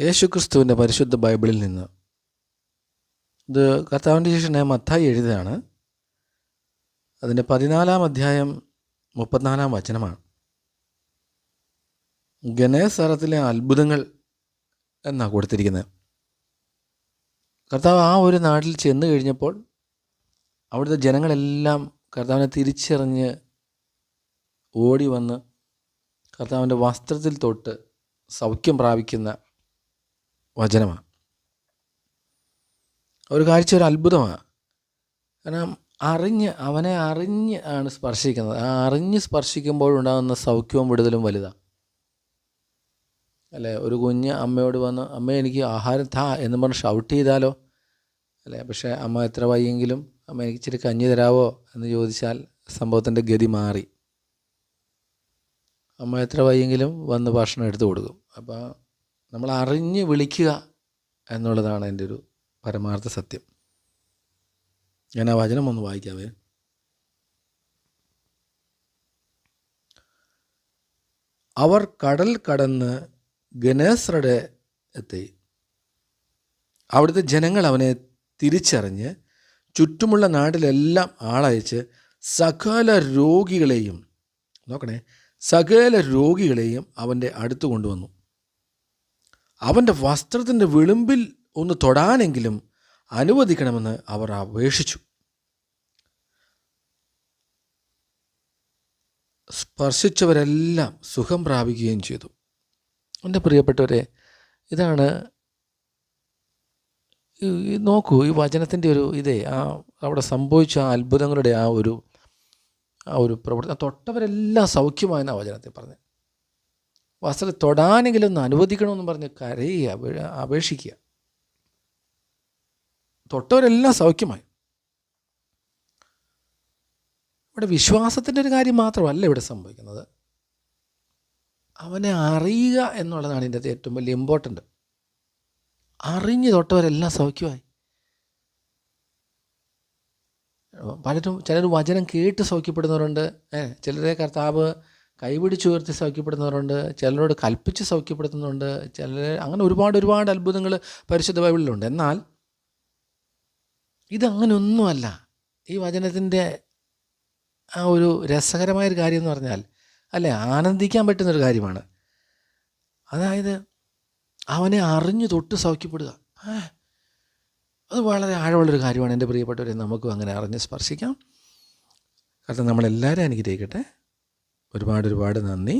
യേശുക്രിസ്തുവിന്റെ പരിശുദ്ധ ബൈബിളിൽ നിന്ന്. ഇത് കർത്താവിന്റെ ശേഷനെ മത്തായി എഴുതുകയാണ് അതിന്റെ പതിനാലാം അധ്യായം മുപ്പത്തിനാലാം വചനമാണ്. ഗണേശ്വരത്തിലെ അത്ഭുതങ്ങൾ എന്നാണ് കൊടുത്തിരിക്കുന്നത്. കർത്താവ് ആ ഒരു നാട്ടിൽ ചെന്ന് കഴിഞ്ഞപ്പോൾ അവിടുത്തെ ജനങ്ങളെല്ലാം കർത്താവിനെ തിരിച്ചറിഞ്ഞ് ഓടി വന്ന് കർത്താവിന്റെ വസ്ത്രത്തിൽ തൊട്ട് സൗഖ്യം പ്രാപിക്കുന്ന വചനമാണ് അവർ കാഴ്ച ഒരു അത്ഭുതമാണ് കാരണം അറിഞ്ഞ് അവനെ അറിഞ്ഞ് ആണ് സ്പർശിക്കുന്നത്. ആ അറിഞ്ഞ് സ്പർശിക്കുമ്പോഴുണ്ടാകുന്ന സൗഖ്യവും വിടുതലും വലുതാണ് അല്ലേ? ഒരു കുഞ്ഞ് അമ്മയോട് വന്ന് അമ്മ എനിക്ക് ആഹാരം താ എന്ന് പറഞ്ഞ് ഷൗട്ട് ചെയ്താലോ? അല്ലേ? പക്ഷേ അമ്മ എത്ര വയ്യെങ്കിലും അമ്മ എനിക്ക് ഇച്ചിരി കഞ്ഞി തരാവോ? എന്ന് ചോദിച്ചാൽ സംഭവത്തിന്റെ ഗതി മാറി. അമ്മ എത്ര വയ്യെങ്കിലും വന്ന് ഭക്ഷണം എടുത്തു കൊടുക്കും. അപ്പോൾ നമ്മൾ അറിഞ്ഞ് വിളിക്കുക എന്നുള്ളതാണ് എന്റെ ഒരു പരമാർത്ഥ സത്യം. ഞാൻ ആ വചനം ഒന്ന് വായിക്കാവേ. അവർ കടൽ കടന്ന് ഗനേസ്രയുടെ എത്തി. അവിടുത്തെ ജനങ്ങൾ അവനെ തിരിച്ചറിഞ്ഞ് ചുറ്റുമുള്ള നാട്ടിലെല്ലാം ആളയച്ച് സകല രോഗികളെയും നോക്കണേ സകല രോഗികളെയും അവന്റെ അടുത്ത് കൊണ്ടുവന്നു. അവന്റെ വസ്ത്രത്തിന്റെ വിളിമ്പിൽ ഒന്ന് തൊടാനെങ്കിലും അനുവദിക്കണമെന്ന് അവർ അപേക്ഷിച്ചു സ്പർശിച്ചവരെല്ലാം സുഖം പ്രാപിക്കുകയും ചെയ്തു. എന്റെ പ്രിയപ്പെട്ടവരെ ഇതാണ് നോക്കൂ ഈ വചനത്തിന്റെ ഒരു ഇതേ ആ അവിടെ സംഭവിച്ച ആ അത്ഭുതങ്ങളുടെ ആ ഒരു ആ ഒരു പ്രവർത്തനം തൊട്ടവരെല്ലാം സൗഖ്യമായെന്നാണ് വചനത്തിൽ പറഞ്ഞത്. വസ്ത്രം തൊടാനെങ്കിലും ഒന്ന് അനുവദിക്കണമെന്ന് പറഞ്ഞ് കരയുക അപേ- അപേക്ഷിക്കുക. തൊട്ടവരെല്ലാം സൗഖ്യമായി. ഇവിടെ വിശ്വാസത്തിന്റെ ഒരു കാര്യം മാത്രമല്ല ഇവിടെ സംഭവിക്കുന്നത്. അവനെ അറിയുക എന്നുള്ളതാണ് ഇതിന്റെ ഏറ്റവും വലിയ ഇമ്പോർട്ടന്റ് അറിഞ്ഞ് തൊട്ടവരെല്ലാം സൗഖ്യമായി. പലരും ചിലർ വചനം കേട്ട് സൗഖ്യപ്പെടുന്നവരുണ്ട്. ഏ ചിലരെ കർത്താവ് കൈപിടിച്ച് ഉയർത്തി സൗഖ്യപ്പെടുന്നവരുണ്ട് ചിലരോട് കൽപ്പിച്ച് സൗഖ്യപ്പെടുത്തുന്നുണ്ട് ചിലർ അങ്ങനെ ഒരുപാട് ഒരുപാട് അത്ഭുതങ്ങൾ പരിശുദ്ധ ബൈബിളിലുണ്ട്. എന്നാൽ ഇതങ്ങനൊന്നുമല്ല. ഈ വചനത്തിന്റെ ആ ഒരു രസകരമായൊരു കാര്യം എന്ന് പറഞ്ഞാൽ അല്ലേ ആനന്ദിക്കാൻ പറ്റുന്നൊരു കാര്യമാണ്. അതായത് അവനെ അറിഞ്ഞു തൊട്ട് സൗഖ്യപ്പെടുക. അത് വളരെ ആഴമുള്ളൊരു കാര്യമാണ് എന്റെ പ്രിയപ്പെട്ടവരെ. നമുക്കും അങ്ങനെ അറിഞ്ഞ് സ്പർശിക്കാം. കാരണം നമ്മളെല്ലാവരും അനുഗ്രഹിക്കട്ടെ. ഒരുപാട് ഒരുപാട് നന്ദി.